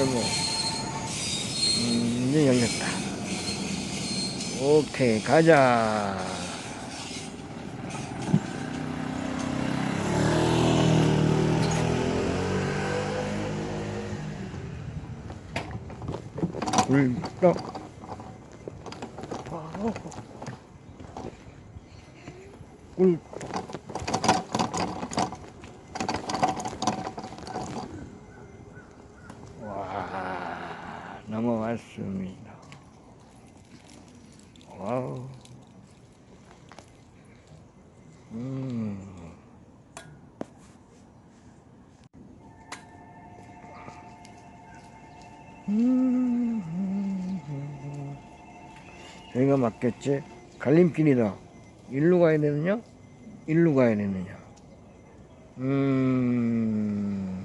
건널목. 음, 이제 열렸다. 오케이, 가자. 꿀떡. 꿀. 와, 넘어왔습니다. 와우. 음. 음. 여기가 맞겠지? 갈림길이다. 일로 가야 되느냐? 일로 가야 되느냐? 음,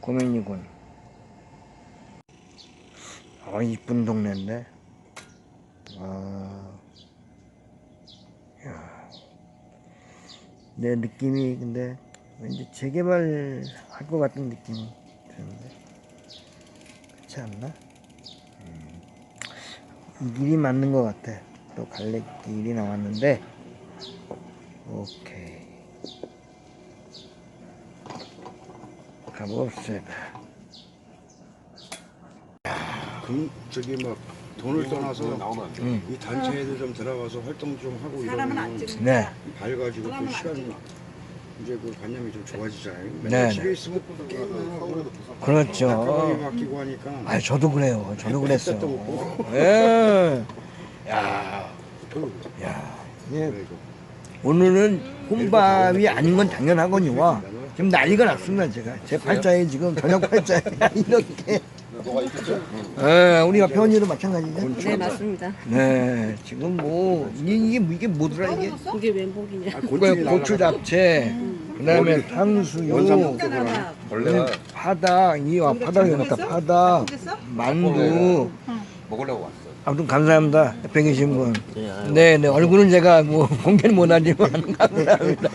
고민이군. 아, 이쁜 동네인데. 아, 야. 내 느낌이 근데 왠지 재개발 할 것 같은 느낌이 드는데. 그렇지 않나? 음, 이 길이 맞는 것 같아. 또 갈래길이 나왔는데. 오케이. 가봅시다. 금 저기 막 돈을 떠나서 응. 이 단체에도 좀 들어가서 활동 좀 하고 사람은 안 이러면 찍는 네. 밝아지고 또 사람은 안 시간이 찍어. 이제 그 관념이 좀 좋아지잖아요. 네, 맨날 네. 집에 있으면 게임을 하고 그렇죠. 바뀌고 하니까 아, 저도 그래요. 저도 그랬어요. 햇볕도 못 보고. 예. 야, 그, 야. 예. 그래. 오늘은 혼밥이 아닌 건 당연하거니와 지금 난리가 났습니다 제가 제 팔자에 지금 저녁 팔자에 이렇게 예, 우리가 편의도 마찬가지죠. 네 맞습니다. 네 지금 뭐 이게 이게, 이게 뭐더라 이게? 이게 웬복이냐? 아, 그 곤충이 고추 날아가. 잡채 그다음에 탕수육. 음, 파닭 이와 파닭이 없다. 파닭 만두. 먹으려고 왔어. 아무튼 감사합니다 옆에 계신 분 네네 얼굴은 제가 뭐 공개는 못하지만 감사합니다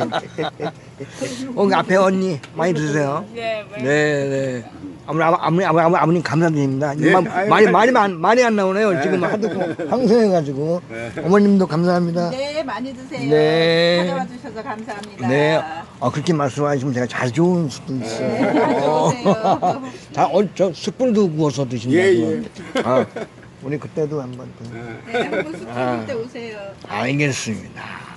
어 앞에 언니 많이 드세요 네네 아버님 아버님 아버님 아버님 감사드립니다 네, 마- 아유, 말이 아유. 말이 많 많이 안 나오네요 지금 하도 황송해가지고 어머님도 감사합니다 네, 많이 드세요. 네. 찾아와 주셔서 감사합니다. 네, 아 그렇게 말씀하시면 제가 잘 좋은 네, 있어요. 가져오세요. 자, 어, 저 숯불도 구워서 드신다고. 예, 예. 아, 우리 그때도 한번 또. 네, 한번 쑥 아. 때 오세요. 알겠습니다.